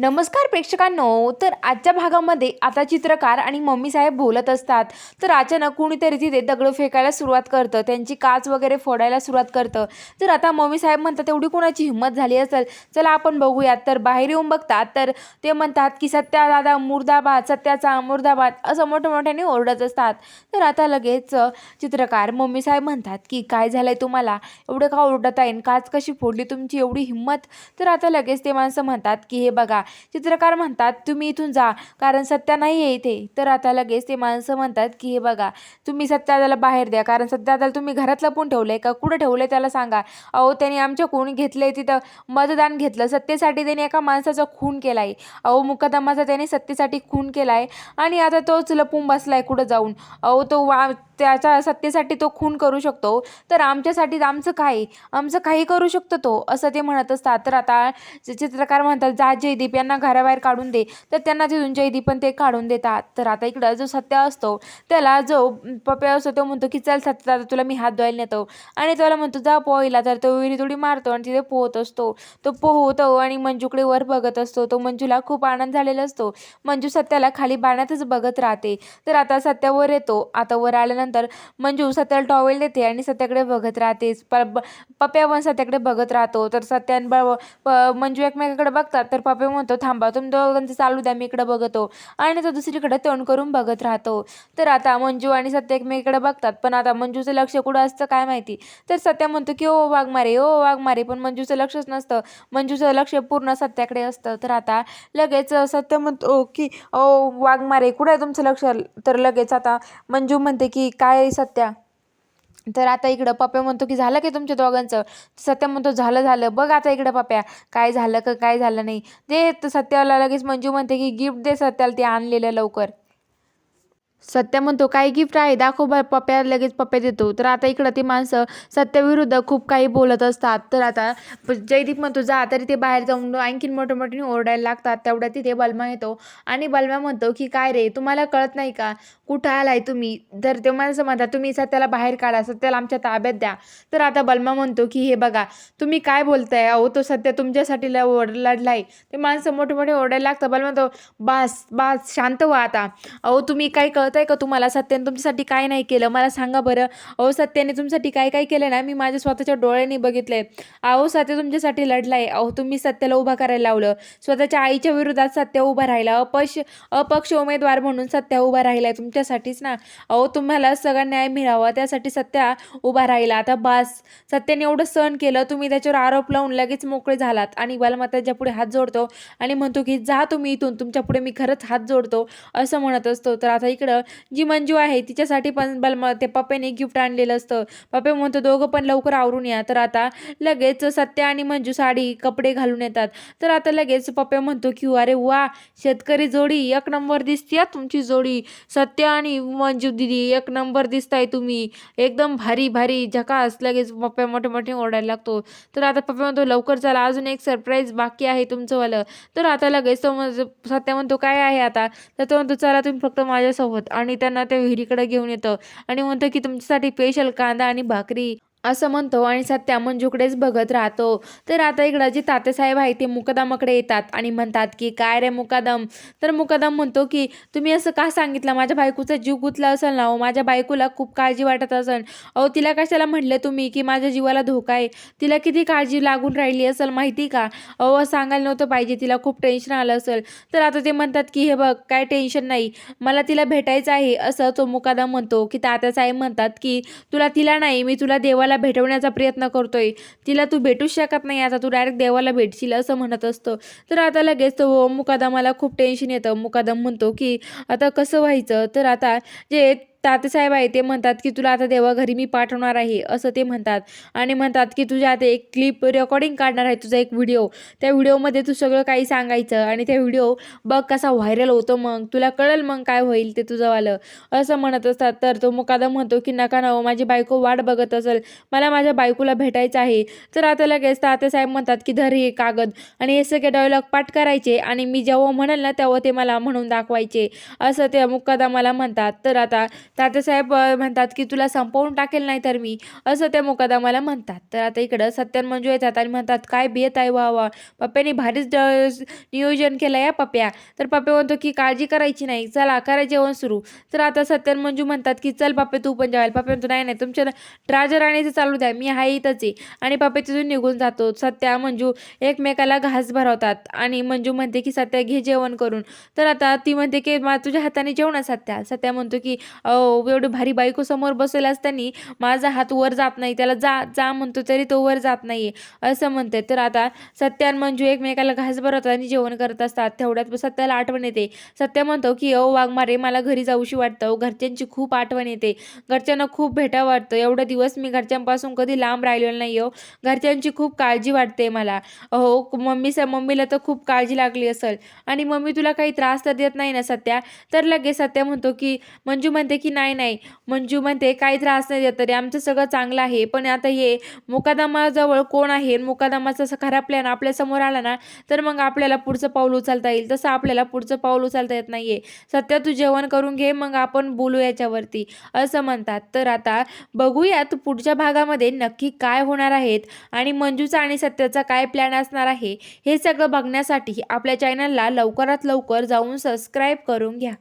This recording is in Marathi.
नमस्कार प्रेक्षकांनो तर आजच्या भागामध्ये आता चित्रकार आणि मम्मी साहेब बोलत असतात. तर अचानक कुणीतरी तिथे दगड फेकायला सुरुवात करतं त्यांची काच वगैरे फोडायला सुरुवात करतं. तर आता मम्मी साहेब म्हणतात तेवढी कोणाची हिंमत झाली असेल चला आपण बघूयात. तर बाहेर येऊन बघतात तर ते म्हणतात की सत्या दादा मुर्दाबाद सत्याचा मुर्दाबाद असं मोठ्या मोठ्याने ओरडत असतात. तर आता लगेच चित्रकार मम्मी साहेब म्हणतात की काय झालंय तुम्हाला? एवढं का ओरडत आहे काच कशी फोडली? तुमची एवढी हिंमत? तर आता लगेच ते माणसं म्हणतात की हे बघा चित्रकार म्हणतात तुम्ही इथून जा कारण सत्या नाही आहे इथे. तर आता लगेच ते माणसं म्हणतात की हे बघा तुम्ही सत्यादाला बाहेर द्या कारण सत्यादाला तुम्ही घरात लपून आहे का? कुठं ठेवलंय त्याला सांगा. अहो त्यांनी आमच्या खून घेतलं आहे तिथं मतदान घेतलं. सत्तेसाठी त्यांनी एका माणसाचा खून केला आहे अहो मुकदमाचा त्याने सत्तेसाठी खून केला आहे आणि आता तोच लपून बसला आहे कुठं जाऊन. अहो तो वा त्याच्या सत्तेसाठी तो खून करू शकतो. तर आमच्यासाठी आमचं काय? आमचं काही करू शकतो तो? असं ते म्हणत असतात. तर आता चित्रकार म्हणतात जा जयदीप त्यांना घराबाहेर काढून दे तर त्यांना तिथून जैदी पण ते काढून देतात. तर आता इकडं जो सत्य असतो त्याला जो पप्या असतो तो म्हणतो की चल सत्य आता तुला मी हात धुवायला नेतो. आणि त्याला म्हणतो जा पोहायला तर तो विहिरी थोडी मारतो आणि तिथे पोहत असतो. तो पोहतो आणि मंजूकडे वर बघत असतो. तो मंजूला खूप आनंद झालेला असतो. मंजू सत्याला खाली बाण्यातच बघत राहते. तर आता सत्या वर येतो. आता वर आल्यानंतर मंजू सत्याला टॉवेल देते आणि सत्याकडे बघत राहते. प ब- पप्या पण सत्याकडे बघत राहतो. तर सत्यान ब- प- मंजू एकमेकाकडे बघतात. तर पप्या म्हणतो थांबा तुम्ही दोघांचं चालू द्या मी इकडं बघतो. आणि तो दुसरीकडे तोंड करून बघत राहतो. तर आता मंजू आणि सत्य एकमेकडे बघतात पण आता मंजूचं लक्ष कुठं असतं काय माहिती? तर सत्या म्हणतो की ओ वाघ मारे ओ वाघ मारे. पण मंजूचं लक्षच नसतं. मंजूचं लक्ष पूर्ण सत्याकडे असतं. तर आता लगेच सत्य म्हणतो की ओ वाघमारे कुठं आहे तुमचं लक्ष? तर लगेच आता मंजू म्हणते की काय सत्या? तर आता इकडं पप्या म्हणतो की झालं की तुमच्या दोघांचं? सत्या म्हणतो झालं झालं. बघ आता इकडं पप्या काय झालं का काय झालं नाही. ते सत्याला लगेच मंजू म्हणते की गिफ्ट दे सत्याला ते आणलेलं लवकर. सत्य म्हणतो काय गिफ्ट आहे दाखव बा पप्या लगेच पप्या देतो. तर आता इकडं ती माणसं सत्याविरुद्ध खूप काही बोलत असतात. तर आता जयदीप म्हणतो जा तरी ते बाहेर जाऊन आणखीन मोठे मोठ्याने ओरडायला लागतात. तेवढ्या तिथे बलमा येतो आणि बलमा म्हणतो की काय रे तुम्हाला कळत नाही का? कुठं आलाय तुम्ही? तर ते माणसं म्हणतात तुम्ही सत्याला बाहेर काढा सत्याला आमच्या ताब्यात द्या. तर आता बलमा म्हणतो की हे बघा तुम्ही काय बोलताय? अहो तो सत्या तुमच्यासाठी ल ओरड- लढलाय. ते माणसं मोठे मोठे ओरडायला लागतं बलमा म्हणतो बास बास शांत व्हा आता. अहो तुम्ही काय कळतंय का तुम्हाला? सत्याने तुमच्यासाठी काय नाही केलं? मला सांगा बरं. अहो सत्याने तुमच्यासाठी काय काय केलं ना? मी माझ्या स्वतःच्या डोळ्यांनी बघितलंय. अहो सत्य तुमच्यासाठी लढलाय. अहो तुम्ही सत्याला उभा करायला लावलं. स्वतःच्या आईच्या विरोधात सत्य उभा राहिला. अपक्ष अपक्ष उमेदवार म्हणून सत्या उभा राहिलाय तुमच्यासाठीच ना? अहो तुम्हाला सगळा न्याय मिळावा. त्यासाठी सत्या उभा राहिला. आता बास. सत्याने एवढं सहन केलं. तुम्ही त्याच्यावर आरोप लावून लगेच मोकळे झालात. आणि बालमाताच्या पुढे हात जोडतो आणि म्हणतो की जा तुम्ही इथून. तुमच्यापुढे मी खरंच हात जोडतो. असं म्हणत असतो. तर आता इकडं जी मंजू आहे तिच्यासाठी पण बलमा ते पप्प्याने गिफ्ट आणलेलं असतं. पप्पे म्हणतो दोघं पण लवकर आवरून या. तर आता लगेच सत्या आणि मंजू साडी कपडे घालून येतात. तर आता लगेच पप्पे म्हणतो की अरे वा शेतकरी जोडी एक नंबर दिसते तुमची जोडी. सत्य आणि मंजू दिदी एक नंबर दिसताय तुम्ही. एकदम भारी भारी झकास. लगेच पप्प्या मोठे मोठे ओरडायला लागतो. तर आता पप्पे म्हणतो लवकर चला अजून एक सरप्राईज बाकी आहे तुमचंवालं तर आता लगेच तो सत्या सत्य म्हणतो काय आहे आता? तर तो म्हणतो चला तुम्ही फक्त माझ्यासोबत आणि त्यांना त्या विहिरीकडे घेऊन येतं. आणि म्हणतो की तुमच्यासाठी स्पेशल कांदा आणि भाकरी असं म्हणतो आणि सत्या मंजूकडेच बघत राहतो. तर आता इकडं जे तात्यासाहेब आहे ते मुकदमाकडे येतात आणि म्हणतात की काय रे मुकदम? तर मुकदम म्हणतो की तुम्ही असं का सांगितलं? माझ्या बायकोचा जीव गुतला असेल ना हो. माझ्या बायकोला खूप काळजी वाटत असेल. अहो तिला कशाला म्हटलं तुम्ही की माझ्या जीवाला धोका आहे? तिला किती काळजी लागून राहिली असेल माहिती का? अहो सांगायला नव्हतं पाहिजे. तिला खूप टेन्शन आलं असेल. तर आता ते म्हणतात की हे बघ काय टेन्शन नाही. मला तिला भेटायचं आहे. असं तो मुकादम म्हणतो. की तात्यासाहेब म्हणतात की तुला तिला नाही. मी तुला देवाला भेटवण्याचा प्रयत्न करतोय. तिला तू भेटूच शकत नाही. आता तू डायरेक्ट देवाला भेटशील असं म्हणत असतो. तर आता लगेच तो मुकादमाला खूप टेन्शन येतं. मुकादम म्हणतो की आता कसं व्हायचं? तर आता जे तातेसाहेब आहे ते म्हणतात की तुला आता देवाघरी मी पाठवणार आहे असं ते म्हणतात. आणि म्हणतात की तुझ्या आता एक क्लिप रेकॉर्डिंग काढणार आहे तुझा एक व्हिडिओ त्या व्हिडिओमध्ये तू सगळं काही सांगायचं आणि त्या व्हिडिओ बघ कसा व्हायरल होतो मग. तुला कळेल मग काय होईल ते तुझंवालं. असं म्हणत असतात. तर तो मुकादम म्हणतो की नका ना हो, माझी बायको वाट बघत असेल. मला माझ्या बायकोला भेटायचं आहे. तर आता लगेच तातेसाहेब म्हणतात की धर हे कागद आणि हे सगळे डायलॉग पाठ करायचे आणि मी जेव्हा म्हणाल ना तेव्हा ते मला म्हणून दाखवायचे. असं ते मुकादमाला म्हणतात. तर आता तात्यासाहेब म्हणतात की तुला संपवून टाकेल नाही तर मी. असं त्या मुकादमाला म्हणतात. तर आता इकडं सत्यन मंजू येतात आणि म्हणतात काय बेत आहे वा वा. पप्प्याने भारीच ड- नियोजन केलं या पप्प्या. तर पप्प्या म्हणतो की काळजी करायची नाही. चला करा जेवण सुरू. तर आता सत्यन मंजू म्हणतात की चल पप्पे तू पण जेवायला. पप्पे म्हणतो नाही नाही तुमच्या ट्राजर आणायचं चालू द्या. मी आहे इथंच आहे. आणि पप्पे तिथून निघून जातो. सत्या मंजू एकमेकाला घास भरवतात आणि मंजू म्हणते की सत्या घे जेवण करून. तर आता ती म्हणते की मा तुझ्या हाताने जेवण सत्या. सत्या म्हणतो की एवढी भारी बायको समोर बसेल असताना माझा हात वर जात नाही त्याला जा जा म्हणतो तरी तो वर जात नाही असं म्हणते. तर आता सत्या आणि मंजू एकमेकाला घास भरवतात आणि जेवण करत असतात तेवढ्यात सत्याला आठवण येते. सत्य म्हणतो की अहो वाघमारे मला घरी जाऊशी वाटतं. अहो, घरच्यांची खूप आठवण येते. घरच्यांना खूप भेटा वाटतं. एवढं दिवस मी घरच्यांपासून कधी लांब राहिलेलो नाही हो घरच्यांची खूप काळजी वाटते मला. हो मम्मी मम्मीला तर खूप काळजी लागली असेल. आणि मम्मी तुला काही त्रास तर देत नाही ना सत्या? तर लगेच सत्या म्हणतो की मंजू म्हणते की नाही नाही. मंजू म्हणते काही त्रास नाही देत तरी आमचं सगळं चांगलं आहे. पण आता हे मुकादमाजवळ कोण आहे? मुकादमाचा असं खरा प्लॅन आपल्यासमोर आला ना तर मग आपल्याला पुढचं पाऊल उचलता येईल. तसं आपल्याला पुढचं पाऊल उचलता येत नाही आहे सध्या तू जेवण करून घे मग आपण बोलू याच्यावरती. असं म्हणतात. तर आता बघूयात पुढच्या भागामध्ये नक्की काय होणार आहेत आणि मंजूचा आणि सत्याचा काय प्लॅन असणार आहे हे सगळं बघण्यासाठी आपल्या चॅनलला लवकरात लवकर जाऊन सबस्क्राईब करून घ्या.